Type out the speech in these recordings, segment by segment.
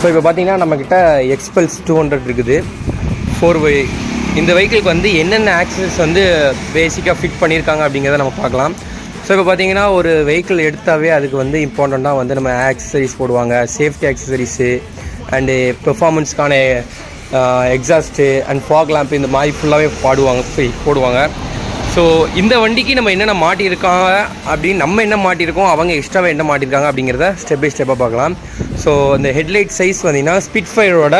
So இப்போ பார்த்தீங்கன்னா நம்மக்கிட்ட எக்ஸ்பல்ஸ் டூ ஹண்ட்ரட் இருக்குது. ஃபோர் வை இந்த வெஹிக்கிளுக்கு வந்து என்னென்ன ஆக்சஸ் வந்து பேசிக்காக ஃபிட் பண்ணியிருக்காங்க அப்படிங்கிறத நம்ம பார்க்கலாம். ஸோ இப்போ பார்த்தீங்கன்னா ஒரு வெஹிக்கிள் எடுத்தாவே அதுக்கு வந்து இம்பார்ட்டண்ட்டாக வந்து நம்ம ஆக்சசரிஸ் போடுவாங்க. சேஃப்டி ஆக்சசரிஸு அண்டு பெர்ஃபார்மன்ஸ்க்கான எக்ஸாஸ்ட்டு அண்ட் ஃபாக் லேம்ப் இந்த மாதிரி ஃபுல்லாகவே பாடுவாங்க போடுவாங்க. ஸோ இந்த வண்டிக்கு நம்ம என்னென்ன மாட்டியிருக்காங்க அப்படின்னு நம்ம என்ன மாட்டியிருக்கோம் அவங்க எக்ஸ்ட்ராவாக என்ன மாட்டியிருக்காங்க அப்படிங்கிறத ஸ்டெப் பை ஸ்டெப்பாக பார்க்கலாம். ஸோ அந்த ஹெட்லைட் சைஸ் பார்த்தீங்கன்னா ஸ்பிட் ஃபயரோட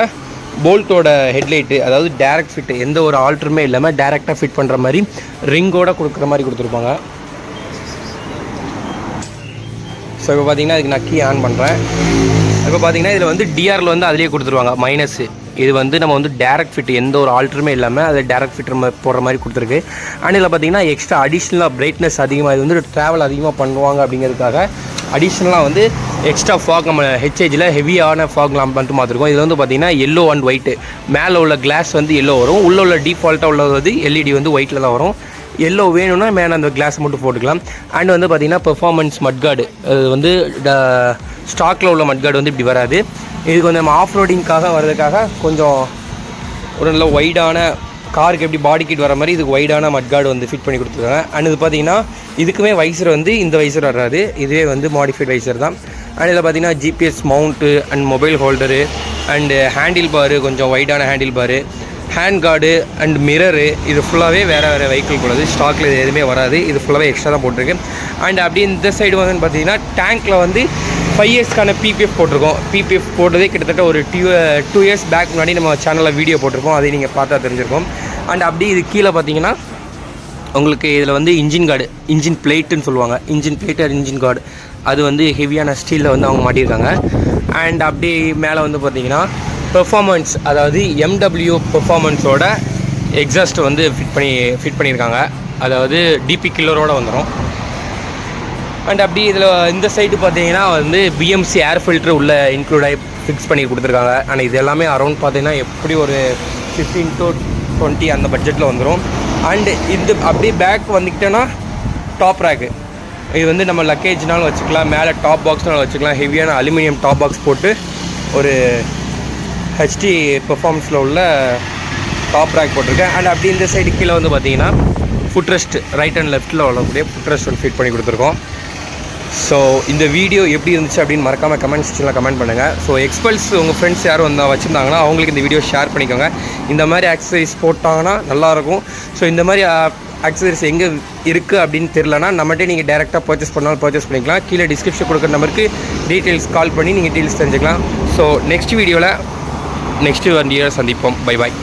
போல்ட்டோட ஹெட்லைட்டு அதாவது டேரக்ட் ஃபிட் எந்த ஒரு ஆல்ட்ருமே இல்லாமல் டேரெக்டாக ஃபிட் பண்ணுற மாதிரி ரிங்கோட கொடுக்குற மாதிரி கொடுத்துருப்பாங்க. ஸோ இப்போ பார்த்தீங்கன்னா இதுக்கு நான் கீ ஆன் பண்ணுறேன் இப்போ பார்த்தீங்கன்னா இதில் வந்து டிஆரில் வந்து அதிலேயே கொடுத்துருவாங்க மைனஸ் இது வந்து நம்ம வந்து டேரக்ட் ஃபிட் எந்த ஒரு ஆல்ட்ருமே இல்லாமல் அதில் டேரக்ட் ஃபிட் போடுற மாதிரி கொடுத்துருக்கு. அண்ட் இதில் பார்த்தீங்கன்னா எக்ஸ்ட்ரா அடிஷ்னலாக பிரைட்னஸ் அதிகமாக இது வந்து ட்ராவல் அதிகமாக பண்ணுவாங்க அப்படிங்கிறதுக்காக அடிஷ்னலாக வந்து எக்ஸ்ட்ரா ஃபாக் நம்ம ஹெச்ஏஜில் ஹெவியான ஃபாக் லாம்ப் மட்டும் பார்த்துருக்கோம். இது வந்து பார்த்தீங்கன்னா எல்லோ அண்ட் ஒயிட்டு மேலே உள்ள கிளாஸ் வந்து எல்லோ வரும். உள்ளே உள்ள டிஃபால்ட்டாக உள்ளது வந்து எல்இடி வந்து ஒயிட்டில் தான் வரும். எல்லோ வேணும்னா மேலே அந்த கிளாஸ் மட்டும் போட்டுக்கலாம். அண்ட் வந்து பார்த்திங்கன்னா பெர்ஃபார்மன்ஸ் மட்கார்டு அது வந்து ஸ்டாக்கில் உள்ள மட்கார்டு வந்து இப்படி வராது. இது கொஞ்சம் நம்ம ஆஃப் ரோடிங்காக வர்றதுக்காக கொஞ்சம் ஒரு நல்ல ஒய்டான காருக்கு எப்படி பாடி கிட் வர மாதிரி இதுக்கு ஒய்டான மட்கார்டு வந்து ஃபிட் பண்ணி கொடுத்துருக்காங்க. அண்ட் இது பார்த்தீங்கன்னா இதுக்குமே வைசர் வந்து இந்த வைசர் வராது. இதுவே வந்து மாடிஃபைட் வைசர் தான். அண்ட் இதில் பார்த்தீங்கன்னா GPS mount and mobile holder and handle bar கொஞ்சம் ஒயிட்டான handle bar hand guard and mirror இது ஃபுல்லாகவே வேறு வேறு வெஹிக்கிள் உள்ளது ஸ்டாக்கில் இது எதுவுமே வராது. இது ஃபுல்லாகவே எக்ஸ்ட்ரா தான் போட்டிருக்கு. அண்ட் அப்படியே இந்த சைடு வந்து பார்த்தீங்கன்னா டேங்க்கில் வந்து ஃபைவ் இயர்ஸ்க்கான பிபிஎஃப் போட்டிருக்கோம். பிபிஎஃப் போட்டதே கிட்டத்தட்ட ஒரு டூ டூ இயர்ஸ் பேக் முன்னாடி நம்ம சேனலில் வீடியோ போட்டிருக்கோம். அதை நீங்கள் பார்த்தா தெரிஞ்சிருக்கோம். அண்ட் அப்படியே இது கீழே பார்த்தீங்கன்னா உங்களுக்கு இதில் வந்து இன்ஜின் கார்டு இன்ஜின் பிளேட்டுன்னு சொல்லுவாங்க. Engine plate and engine guard அது வந்து ஹெவியான ஸ்டீலில் வந்து அவங்க மாட்டியிருக்காங்க. அண்ட் அப்படி மேலே வந்து பார்த்தீங்கன்னா பெர்ஃபார்மன்ஸ் அதாவது எம்டபிள்யூ பெர்ஃபார்மன்ஸோட எக்ஸாஸ்ட் வந்து ஃபிட் பண்ணி ஃபிட் பண்ணியிருக்காங்க. அதாவது டிபி கில்லரோடு வந்துடும் அண்ட் அப்படி இதில் இந்த சைடு பார்த்தீங்கன்னா வந்து பிஎம்சி ஏர் ஃபில்ட்ரு உள்ள இன்க்ளூட் ஆகி ஃபிக்ஸ் பண்ணி கொடுத்துருக்காங்க. ஆனால் இது எல்லாமே அரௌண்ட் பார்த்தீங்கன்னா எப்படி ஒரு ஃபிஃப்டீன் டு டுவெண்ட்டி அந்த பட்ஜெட்டில் வந்துடும் அண்டு இது அப்படியே பேக் வந்துக்கிட்டேன்னா டாப் ரேக்கு இது வந்து நம்ம லக்கேஜ்னாலும் வச்சுக்கலாம். மேலே டாப் பாக்ஸ்னாலும் வச்சுக்கலாம். ஹெவியான அலுமினியம் டாப் பாக்ஸ் போட்டு ஒரு ஹெச்டி பெர்ஃபார்மன்ஸில் உள்ள டாப் ரேக் போட்டிருக்கேன். அண்ட் அப்படி இந்த சைடு கீழே வந்து பார்த்தீங்கன்னா ஃபுட் ரெஸ்ட் ரைட் அண்ட் லெஃப்ட்டில் உள்ளக்கூடிய ஃபுட் ரெஸ்ட் ஒன்று ஃபிட் பண்ணி கொடுத்துருக்கோம். ஸோ இந்த வீடியோ எப்படி இருந்துச்சு அப்படின்னு மறக்காமல் கமெண்ட் செக்ஷனில் கமெண்ட் பண்ணுங்கள் ஸோ எக்ஸ்பல்ஸ் உங்கள் ஃப்ரெண்ட்ஸ் யாரும் வந்தால் வச்சுருந்தாங்கன்னா அவங்களுக்கு இந்த வீடியோ ஷேர் பண்ணிக்கோங்க. இந்த மாதிரி எக்ஸசைஸ் போட்டாங்கன்னா நல்லாயிருக்கும் ஸோ இந்த மாதிரி ஆக்சசரிஸ் எங்கே இருக்குது அப்படின்னு தெரிலனா நம்மகிட்ட நீங்கள் டேரெக்டாக பர்ச்சேஸ் பண்ணாலும் பர்ச்சேஸ் பண்ணிக்கலாம். கீழே டிஸ்கிரிப்ஷன் கொடுக்குற நம்பருக்கு டீட்டெயில்ஸ் கால் பண்ணி நீங்கள் டீட்டெயில்ஸ் தெரிஞ்சுக்கலாம். ஸோ நெக்ஸ்ட் வீடியோவில் நெக்ஸ்ட் வண்டியை சந்திப்போம். Bye bye